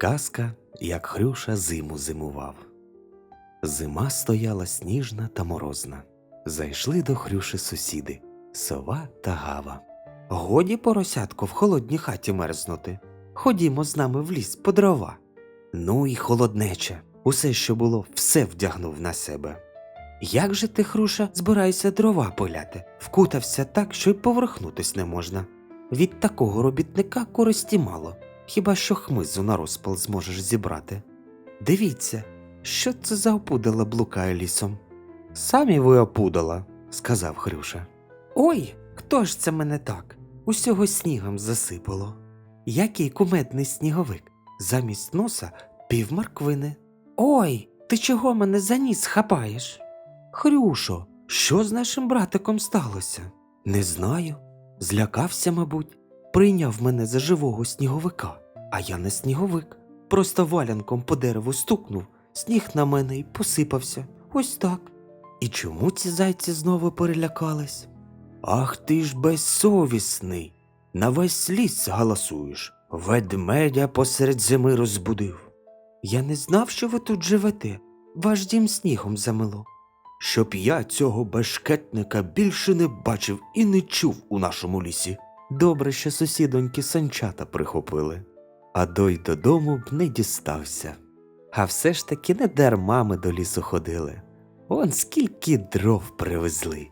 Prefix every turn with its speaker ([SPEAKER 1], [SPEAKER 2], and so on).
[SPEAKER 1] Казка, як Хрюша зиму зимував. Зима стояла сніжна та морозна. Зайшли до Хрюши сусіди сова та гава. Годі, поросятко, в холодній хаті мерзнути. Ходімо з нами в ліс по дрова. Ну і холоднече. Усе, що було, все вдягнув на себе. Як же ти, Хруша, збираєшся дрова пиляти? Вкутався так, що й поворухнутись не можна. Від такого робітника користі мало, хіба що хмизу на розпал зможеш зібрати. Дивіться, що це за опудала блукає лісом. Самі ви опудала, сказав Хрюша. Ой, хто ж це мене так? Усього снігом засипало. Який кумедний сніговик. Замість носа пів морквини. Ой, ти чого мене за ніс хапаєш? Хрюшо, що з нашим братиком сталося? Не знаю. Злякався, мабуть, прийняв мене за живого сніговика, а я не сніговик. Просто валянком по дереву стукнув, сніг на мене і посипався. Ось так. І чому ці зайці знову перелякались? Ах ти ж безсовісний. На весь ліс галасуєш. Ведмедя посеред зими розбудив. Я не знав, що ви тут живете. Ваш дім снігом замило. Щоб я цього бешкетника більше не бачив і не чув у нашому лісі. Добре, що сусідоньки санчата прихопили, а дой додому б не дістався. А все ж таки не дарма ми до лісу ходили. Он скільки дров привезли.